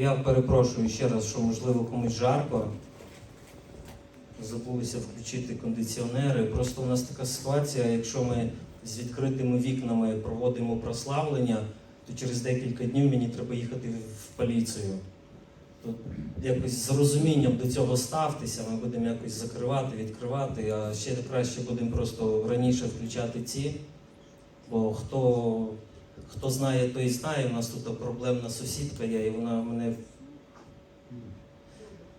Я перепрошую ще раз, що можливо комусь жарко. Забулися включити кондиціонери. Просто у нас така ситуація, якщо ми з відкритими вікнами проводимо прославлення, то через декілька днів мені треба їхати в поліцію. То якось з розумінням до цього ставтеся, ми будемо якось закривати, відкривати, а ще краще будемо просто раніше включати ці. Бо хто, хто знає, той знає. У нас тут проблемна сусідка є, і вона мене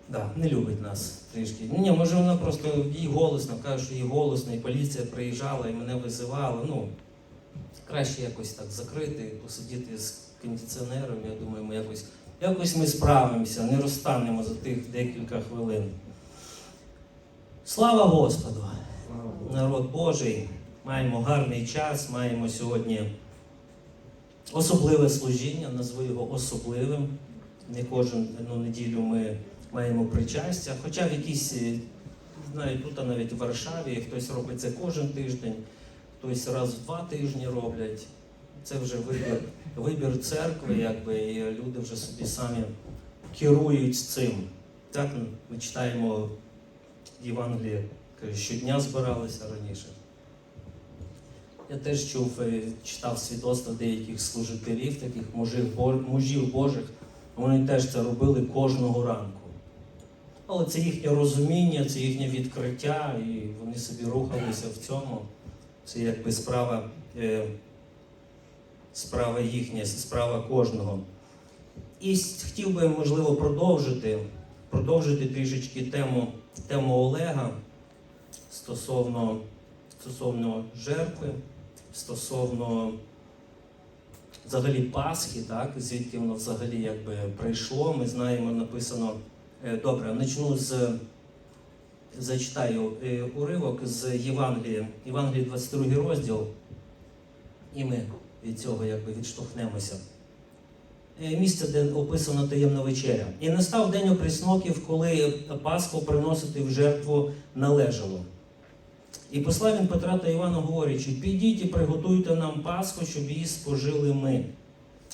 да, не любить нас трішки. Ні, може вона просто їй голосно, каже, що їй голосно, і поліція приїжджала і мене визивала. Ну, краще якось так закрити, посидіти з кондиціонером. Я думаю, ми якось, якось ми справимося, не розтанемо за тих декілька хвилин. Слава Господу! Народ Божий, маємо гарний час, маємо сьогодні особливе служіння, назву його особливим. Не кожну неділю ми маємо причастя, хоча в якійсь, е, знаю, тут а навіть в Варшаві хтось робить це кожен тиждень, хтось раз в два тижні роблять. Це вже вибір, вибір церкви, якби, і люди вже собі самі керують цим. Так ми читаємо Євангеліє, щодня збиралися раніше. Я теж чув, е, читав свідоцтва деяких служителів, таких мужів, мужів Божих. Вони теж це робили кожного ранку. Але це їхнє розуміння, це їхнє відкриття, і вони собі рухалися в цьому. Це якби справа, е, справа їхня, справа кожного. І хотів би, можливо, продовжити, продовжити трішечки тему, тему Олега стосовно, стосовно жертви, стосовно взагалі Пасхи, так, звідки воно взагалі якби прийшло. Ми знаємо, написано. Е, Добре, почну з зачитаю е, уривок з Євангелія, Євангелія 22 розділ, і ми від цього якби відштовхнемося. Е, Місце, де описано таємна вечеря. І настав день опрісноків, коли Пасху приносити в жертву належало. І послав він Петра та Івана, говорячи: підіть і приготуйте нам Пасху, щоб її спожили ми.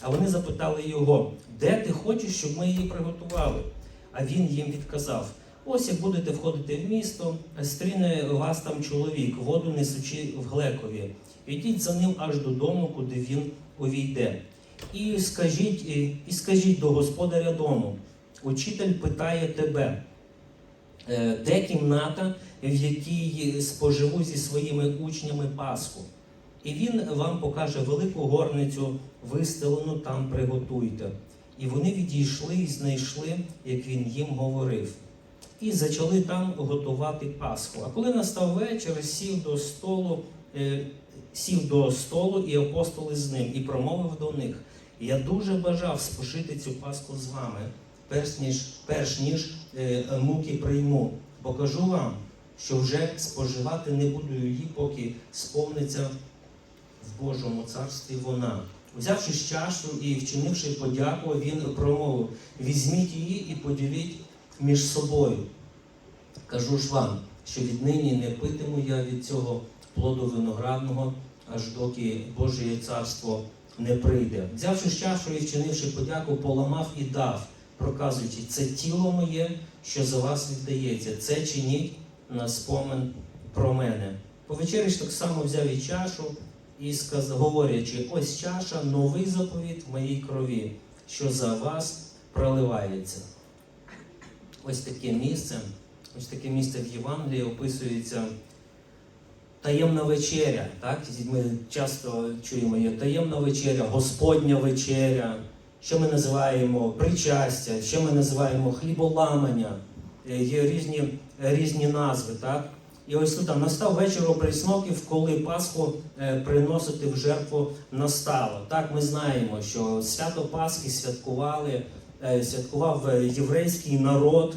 А вони запитали його, де ти хочеш, щоб ми її приготували? А він їм відказав: ось як будете входити в місто, стріне вас там чоловік, воду несучи в глекові. Ідіть за ним аж додому, куди він увійде. І скажіть, і, і скажіть до господаря дому: учитель питає тебе, е, де кімната, в якій споживу зі своїми учнями Пасху. І він вам покаже велику горницю, вистелену там приготуйте. І вони відійшли і знайшли, як він їм говорив, і почали там готувати Пасху. А коли настав вечір, сів до столу, е, сів до столу, і апостоли з ним, і промовив до них: Я дуже бажав спожити цю Пасху з вами, перш ніж, перш ніж е, муки прийму. Бо кажу вам, що вже споживати не буду її, поки сповниться в Божому царстві вона. Взявши ж чашу і вчинивши подяку, він промовив: візьміть її і поділіть між собою. Кажу ж вам, що віднині не питиму я від цього плоду виноградного, аж доки Божє царство не прийде. Взявши ж чашу і вчинивши подяку, поламав і дав, проказуючи, це тіло моє, що за вас віддається. Це чиніть на спомин про мене. По вечері ж так само взяв і чашу і сказав, говорячи, ось чаша, новий заповіт в моїй крові, що за вас проливається. Ось таке місце, ось таке місце в Євангелії описується таємна вечеря. Так? Ми часто чуємо є таємна вечеря, Господня вечеря, що ми називаємо причастя, що ми називаємо хліболамання. Е, Є різні, різні назви. Так? І ось тут настав вечір оприсноків, коли Пасху е, приносити в жертву настало. Так ми знаємо, що свято Пасхи святкували, е, святкував е, єврейський народ.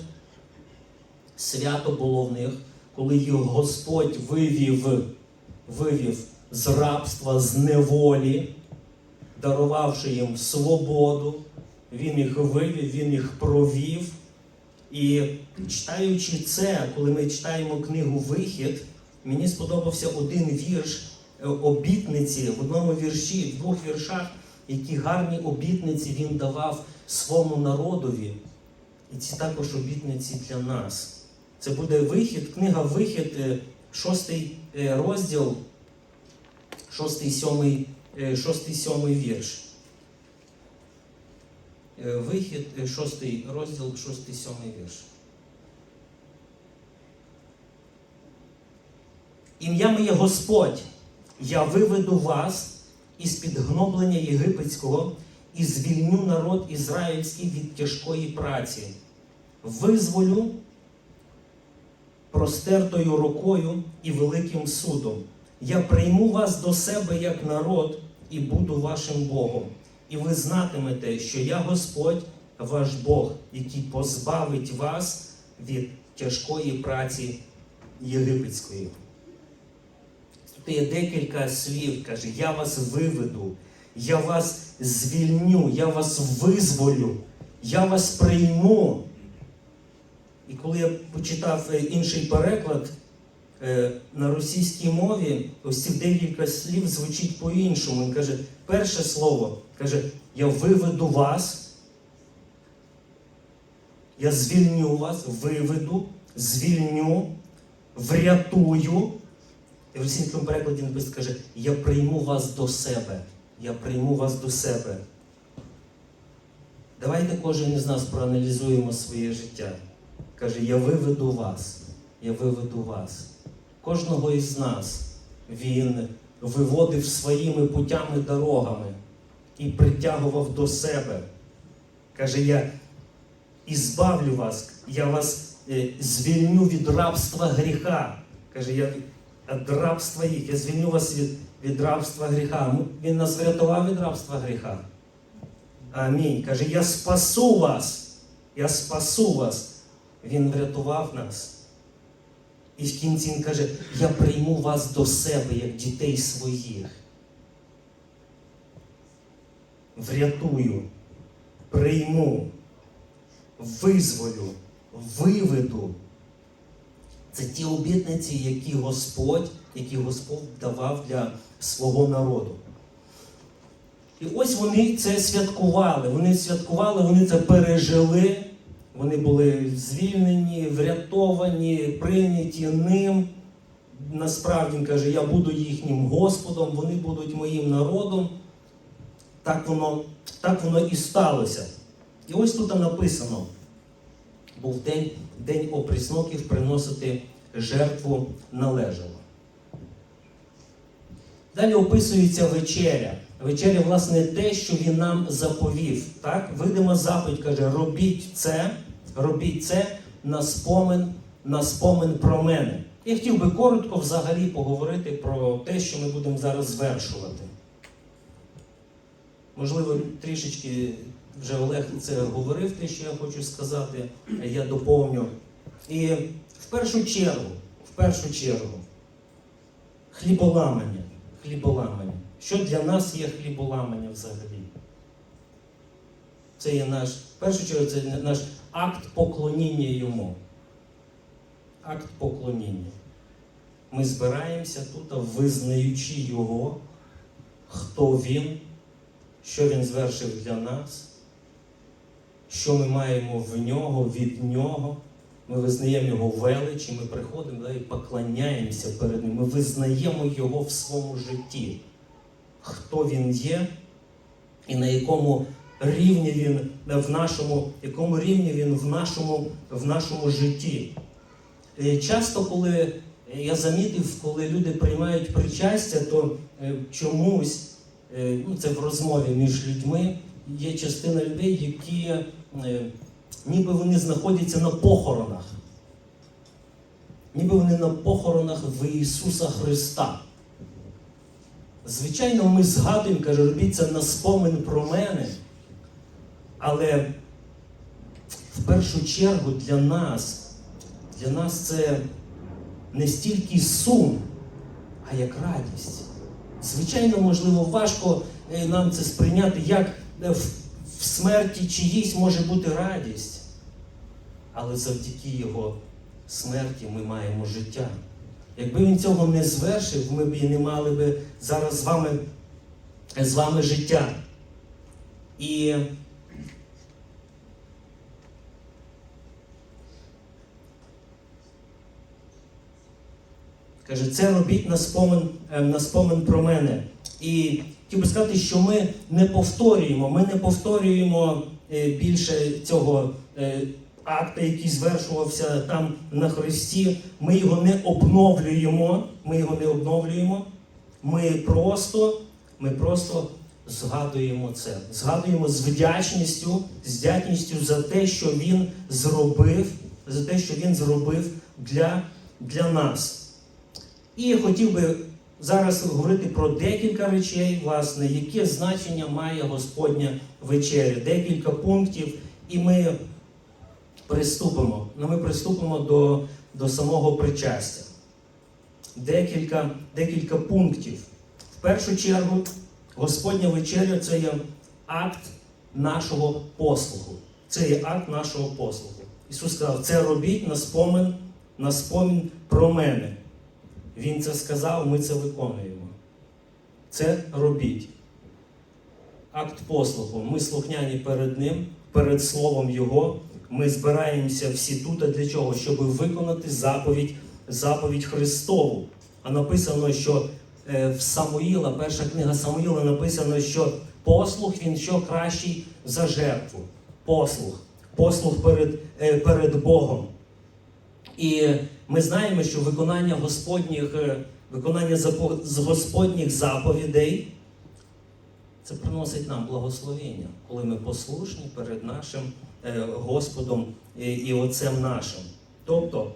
Свято було в них, коли їх Господь вивів, вивів з рабства, з неволі, дарувавши їм свободу. Він їх вивів, він їх провів. І читаючи це, коли ми читаємо книгу Вихід, мені сподобався один вірш е, обітниці в одному вірші, в двох віршах які гарні обітниці він давав своєму народові. І ці також обітниці для нас. Це буде вихід, книга Вихід, е, шостий е, розділ, шостий, сьомий, шостий, сьомий вірш. Е, Вихід, е, шостий розділ, шостий, сьомий вірш. Ім'я моє Господь, я виведу вас із під гноблення єгипетського і звільню народ ізраїльський від тяжкої праці, визволю простертою рукою і великим судом. Я прийму вас до себе як народ і буду вашим Богом. І ви знатимете, що я Господь, ваш Бог, який позбавить вас від тяжкої праці єгипетської. Тут є декілька слів, каже, я вас виведу, я вас звільню, я вас визволю, я вас прийму. І коли я почитав е, інший переклад на російській мові, ось ці декілька слів звучить по-іншому. Він каже, перше слово каже, я виведу вас, я звільню вас, виведу, звільню, врятую. І в російському перекладі написано, каже, я прийму вас до себе. Я прийму вас до себе. Давайте кожен із нас проаналізуємо своє життя. Каже, я виведу вас, я виведу вас. Кожного із нас він виводив своїми путями, дорогами і притягував до себе. Каже, я ізбавлю вас, я вас е, звільню від рабства гріха. Каже, я від рабства їх, я звільню вас від, від рабства гріха. Він нас врятував від рабства гріха. Амінь. Каже, я спасу вас. Я спасу вас. Він врятував нас. І в кінці він каже, я прийму вас до себе, як дітей своїх. Врятую, прийму, визволю, виведу. Це ті обітниці, які Господь, які Господь давав для свого народу. І ось вони це святкували. Вони святкували, вони це пережили. Вони були звільнені, врятовані, прийняті ним. Насправді він каже, я буду їхнім Господом, вони будуть моїм народом. Так воно, так воно і сталося. І ось тут написано: був день, день опрісноків приносити жертву належало. Далі описується вечеря. Вечеря, власне, те, що він нам заповів. Так? Видима заповідь каже, робіть це, робіть це на спомин, на спомин про мене. Я хотів би коротко взагалі поговорити про те, що ми будемо зараз звершувати. Можливо, трішечки вже Олег це говорив, те, що я хочу сказати, я доповню. І в першу чергу, в першу чергу, хліболамання. Хліболамання. Що для нас є хліболамання взагалі? Це є наш, в першу чергу, це наш акт поклоніння йому. Акт поклоніння. Ми збираємося тут, визнаючи Його, хто Він, що Він звершив для нас, що ми маємо в нього, від Нього. Ми визнаємо Його велич, і ми приходимо да, і поклоняємося перед Ним. Ми визнаємо Його в своєму житті, хто Він є і на якому рівні Він в нашому, якому рівні Він в нашому, в нашому житті. І часто, коли я замітив, коли люди приймають причастя, то е, чомусь, е, ну це в розмові між людьми, є частина людей, які е, ніби вони знаходяться на похоронах. Ніби вони на похоронах в Ісуса Христа. Звичайно, ми згадуємо, каже, робіть це на спомин про мене. Але в першу чергу для нас, для нас це не стільки сум, а як радість. Звичайно, можливо, важко е, нам це сприйняти, як е, в в смерті чиїсь може бути радість, але завдяки Його смерті ми маємо життя. Якби він цього не звершив, ми б і не мали би зараз з вами, з вами життя. І каже, це робіть на спомин, е, на спомин про мене. І хотів би сказати, що ми не повторюємо, ми не повторюємо е, більше цього е, акта, який звершувався там на Христі. Ми його не обновлюємо. Ми його не обновлюємо. Ми просто, ми просто згадуємо це. Згадуємо з вдячністю, з вдячністю за те, що він зробив, за те, що він зробив для, для нас. І хотів би зараз говорити про декілька речей, власне, яке значення має Господня вечеря, декілька пунктів, і ми приступимо. Ну, ми приступимо до, до самого причастя. Декілька, декілька пунктів. В першу чергу, Господня вечеря це є акт нашого послугу. Це є акт нашого послугу. Ісус сказав, це робіть на спомин, на спомін про мене. Він це сказав, ми це виконуємо. Це робіть. Акт послуху. Ми слухняні перед Ним, перед Словом Його. Ми збираємося всі тут. Для чого? Щоб виконати заповідь, заповідь Христову. А написано, що е, в Самуїла, перша книга Самуїла написано, що послух він що кращий за жертву. Послух. Послух перед, е, перед Богом. І ми знаємо, що виконання Господніх, е, виконання Господніх заповідей це приносить нам благословення, коли ми послушні перед нашим е, Господом і, Отцем нашим. Тобто,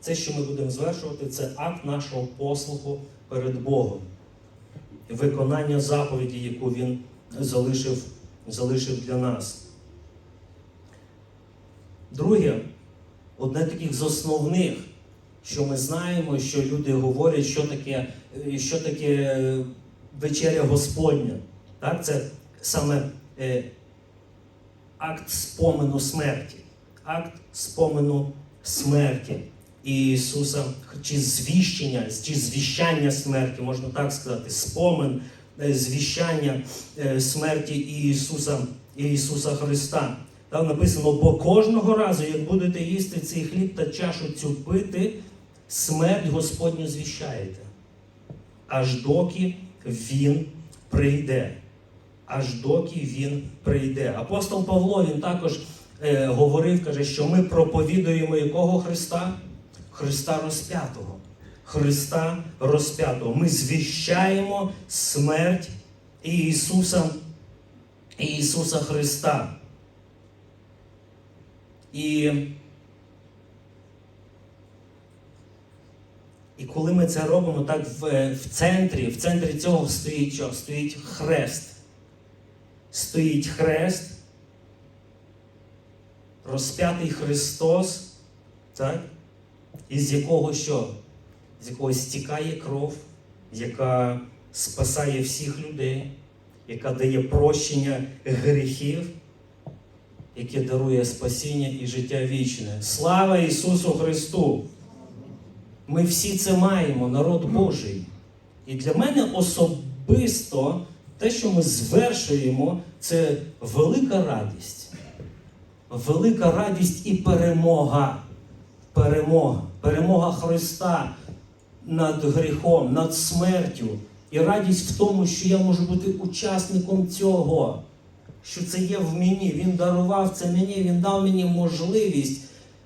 це, що ми будемо звершувати, це акт нашого послуху перед Богом. Виконання заповіді, яку Він залишив, залишив для нас. Друге, одне таких з основних, що ми знаємо, що люди говорять, що таке, е, що таке е, вечеря Господня. Так? Це саме е, акт спомену смерті. Акт спомену смерті Ісуса, чи звіщення, чи звіщання смерті, можна так сказати, спомин, е, звіщання е, смерті Ісуса, Ісуса Христа. Там написано, бо кожного разу, як будете їсти цей хліб та чашу цю пити, смерть Господню звіщаєте, аж доки Він прийде. Аж доки Він прийде. Апостол Павло він також е, говорив, каже, що ми проповідуємо якого Христа? Христа розп'ятого. Христа розп'ятого. Ми звіщаємо смерть Ісуса, Ісуса Христа. І, і коли ми це робимо, так в, в центрі, в центрі цього стоїть що? Стоїть хрест. Стоїть хрест, розп'ятий Христос, так? із якого що? З якого стікає кров, яка спасає всіх людей, яка дає прощення гріхів яке дарує спасіння і життя вічне. Слава Ісусу Христу! Ми всі це маємо, народ Божий. І для мене особисто те, що ми звершуємо, це велика радість. Велика радість і перемога. Перемога. Перемога Христа над гріхом, над смертю. І радість в тому, що я можу бути учасником цього що це є в мені. Він дарував це мені, він дав мені можливість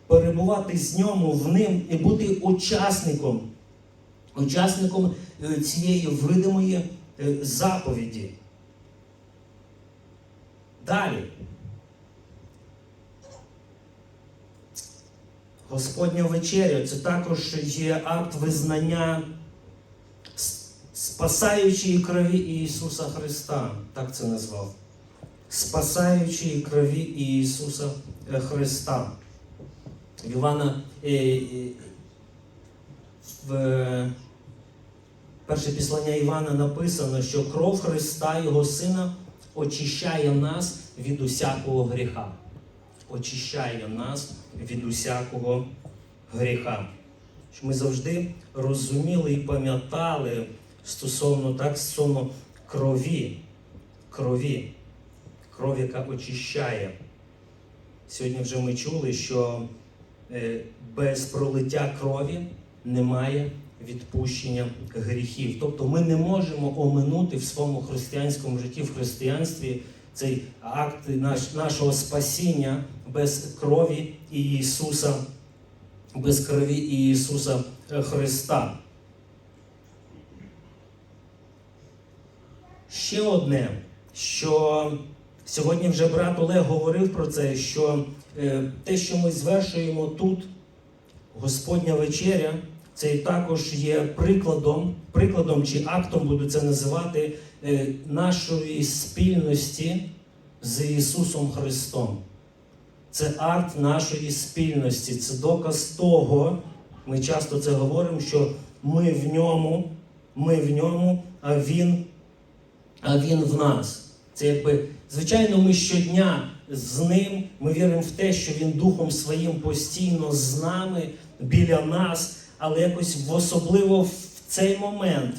перебувати з ньому в ним і бути учасником, учасником е, цієї видимої е, заповіді. Далі. Господня вечеря це також є акт визнання спасаючої крові Ісуса Христа. Так це назвав спасаючої крові Ісуса е, Христа. Івана е, е, в перше післання Івана написано, що кров Христа, Його Сина, очищає нас від усякого гріха. Очищає нас від усякого гріха. Ми завжди розуміли і пам'ятали стосовно так, стосовно крові крові, кров, яка очищає. Сьогодні вже ми чули, що без пролиття крові немає відпущення гріхів. Тобто ми не можемо оминути в своєму християнському житті, в християнстві цей акт наш, нашого спасіння без крові Ісуса, без крові Ісуса Христа. Ще одне, що сьогодні вже брат Олег говорив про це, що е, те, що ми звершуємо тут, Господня вечеря, це і також є прикладом, прикладом чи актом буду це називати е, нашої спільності з Ісусом Христом. Це акт нашої спільності, це доказ того, ми часто це говоримо, що ми в ньому, ми в ньому, а Він, а Він в нас. Це якби, звичайно, ми щодня з ним, ми віримо в те, що Він Духом Своїм постійно з нами, біля нас, але якось особливо в цей момент,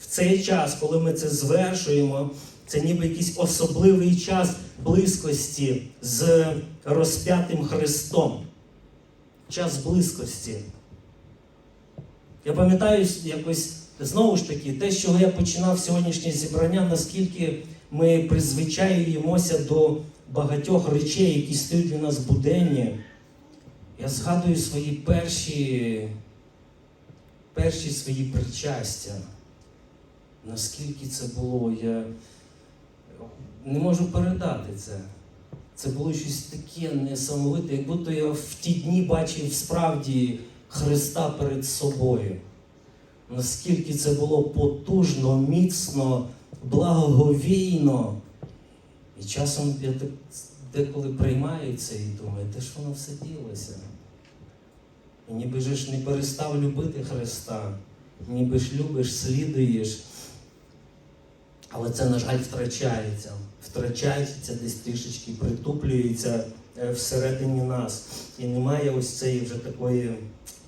в цей час, коли ми це звершуємо, це ніби якийсь особливий час близькості з розп'ятим Христом. Час близькості. Я пам'ятаю якось знову ж таки, те, з чого я починав сьогоднішнє зібрання, наскільки ми призвичаюємося до багатьох речей, які стають для нас буденні. Я згадую свої перші, перші свої причастя. Наскільки це було, я не можу передати це. Це було щось таке несамовите, як будто я в ті дні бачив справді Христа перед собою. Наскільки це було потужно, міцно, благоговійно. І часом я так деколи приймаю це і думаю, де ж воно все ділося? І ніби ж не перестав любити Христа, ніби ж любиш, слідуєш. Але це, на жаль, втрачається. Втрачається десь трішечки, притуплюється е, всередині нас. І немає ось цієї вже такої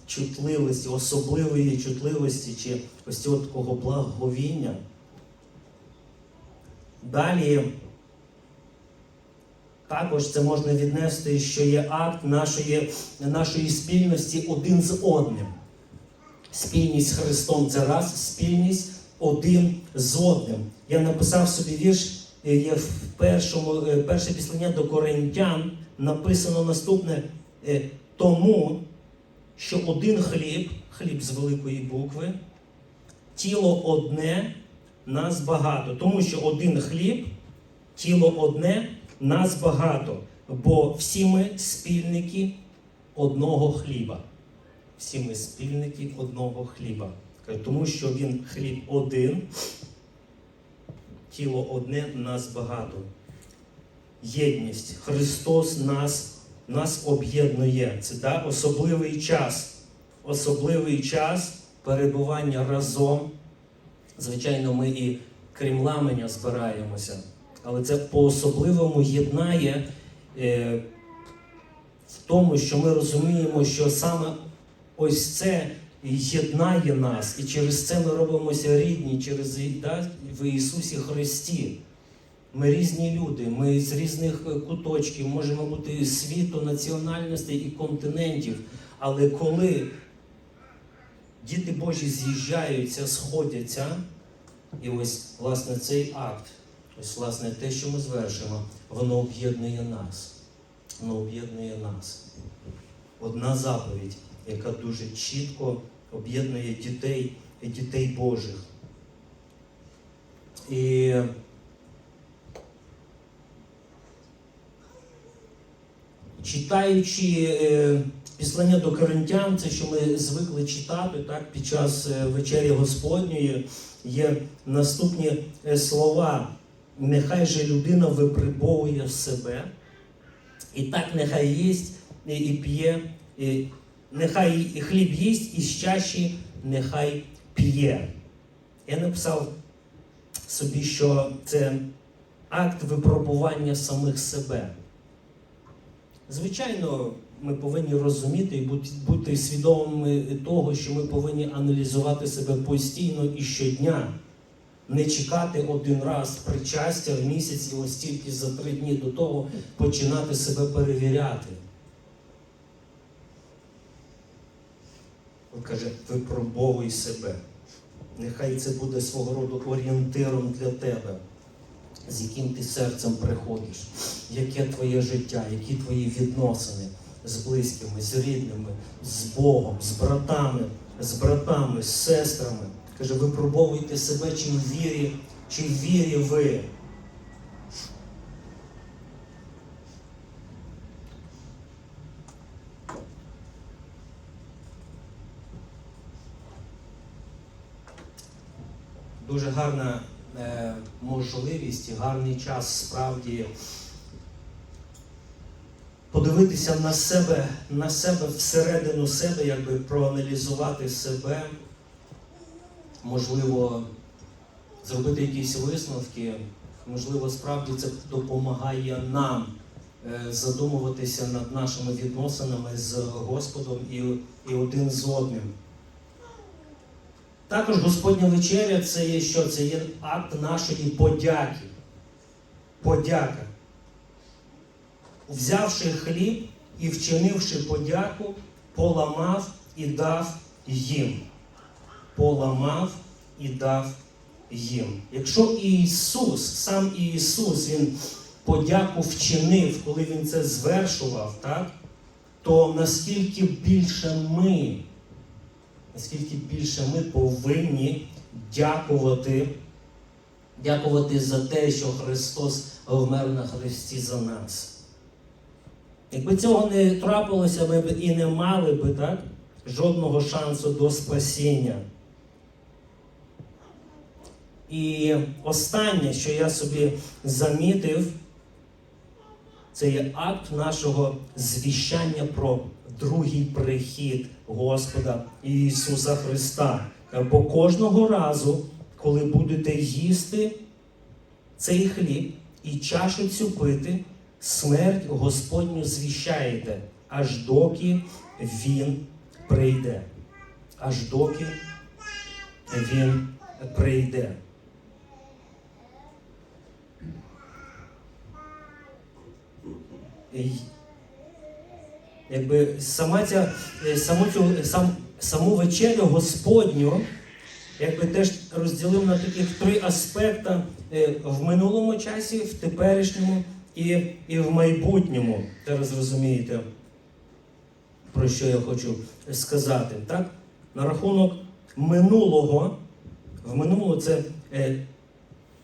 чутливості, особливої чутливості чи ось цього такого благовіння. Далі також це можна віднести, що є акт нашої, нашої спільності один з одним. Спільність з Христом це раз, спільність один з одним. Я написав собі вірш, е, є в першому, е, перше післання до Коринтян написано наступне: е, тому, що один хліб, хліб з великої букви, тіло одне, нас багато. Тому що один хліб, тіло одне, нас багато. Бо всі ми спільники одного хліба. Всі ми спільники одного хліба. Тому що він хліб один, тіло одне, нас багато. Єдність. Христос нас, нас об'єднує. Це да, особливий час. Особливий час перебування разом. Звичайно, ми і крім ламення збираємося, але це по-особливому єднає е, в тому, що ми розуміємо, що саме ось це єднає нас, і через це ми робимося рідні, через да, в Ісусі Христі. Ми різні люди, ми з різних куточків можемо бути світу, національностей і континентів. Але коли діти Божі з'їжджаються, сходяться, і ось власне цей акт, ось власне те, що ми звершимо, воно об'єднує нас. Воно об'єднує нас. Одна заповідь, яка дуже чітко об'єднує дітей і дітей Божих. І читаючи е, післання до коринтян, це що ми звикли читати так, під час е, вечері Господньої, є наступні е, слова. Нехай же людина випробовує в себе, і так нехай їсть і, і п'є, і, нехай хліб їсть, і з нехай п'є. Я написав собі, що це акт випробування самих себе. Звичайно, ми повинні розуміти і бути, свідомими того, що ми повинні аналізувати себе постійно і щодня. Не чекати один раз причастя в місяць і ось тільки за три дні до того починати себе перевіряти. Він каже, випробовуй себе. Нехай це буде свого роду орієнтиром для тебе, з яким ти серцем приходиш, яке твоє життя, які твої відносини з близькими, з рідними, з Богом, з братами, з братами, з сестрами. Каже, випробовуйте себе, чи в вірі, чи в вірі ви. Дуже гарна е, можливість і гарний час справді подивитися на себе, на себе всередину себе, якби проаналізувати себе, можливо, зробити якісь висновки. Можливо, справді це допомагає нам е, задумуватися над нашими відносинами з Господом і, і один з одним. Також Господня вечеря це є що? Це є акт нашої подяки. Подяка. Взявши хліб і вчинивши подяку, поламав і дав їм. Поламав і дав їм. Якщо Ісус, сам Ісус, Він подяку вчинив, коли Він це звершував, так? то наскільки більше ми наскільки більше ми повинні дякувати, дякувати за те, що Христос вмер на Христі за нас. Якби цього не трапилося, ми б і не мали би так, жодного шансу до спасіння. І останнє, що я собі замітив, це є акт нашого звіщання про другий прихід Господа Ісуса Христа. Бо кожного разу, коли будете їсти цей хліб і чашу цю пити, смерть Господню звіщаєте, аж доки Він прийде. Аж доки Він прийде. Якби сама ця, е, саму, цю, сам, саму вечерю Господню, якби теж розділив на таких три аспекти е, в минулому часі, в теперішньому і, і в майбутньому. Зараз розумієте, про що я хочу сказати. Так? На рахунок минулого, в минулому це е,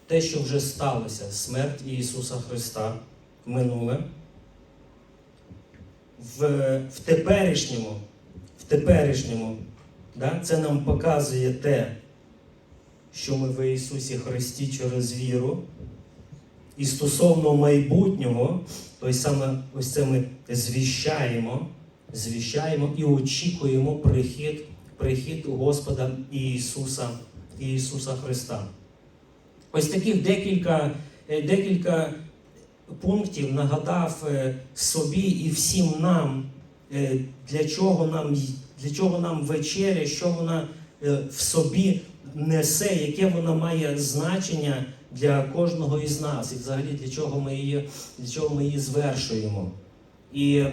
те, що вже сталося, смерть Ісуса Христа, минуле в, в теперішньому, в теперішньому, да, це нам показує те, що ми в Ісусі Христі через віру. І стосовно майбутнього, то саме ось це ми звіщаємо, звіщаємо і очікуємо прихід, прихід Господа Ісуса, Ісуса Христа. Ось таких декілька, е, декілька пунктів нагадав е, собі і всім нам, е, для чого нам, для чого нам вечеря, що вона в собі несе, яке вона має значення для кожного із нас, і взагалі для чого ми її, для чого ми її звершуємо. І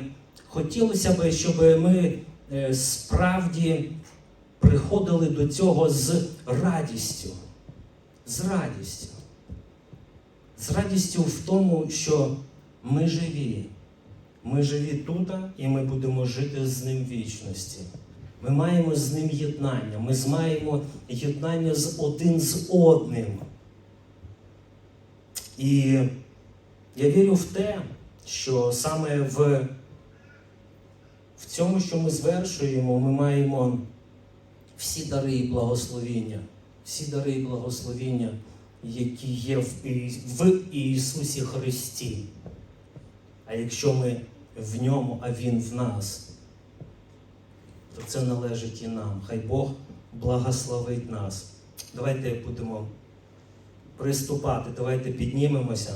хотілося б, щоб ми справді приходили до цього з радістю. З радістю з радістю в тому, що ми живі. Ми живі тут, і ми будемо жити з ним в вічності. Ми маємо з ним єднання, ми маємо єднання з один з одним. І я вірю в те, що саме в, в цьому, що ми звершуємо, ми маємо всі дари і благословіння, всі дари і благословіння які є в Ісусі Христі. А якщо ми в ньому, а Він в нас, то це належить і нам. Хай Бог благословить нас. Давайте будемо приступати, давайте піднімемося.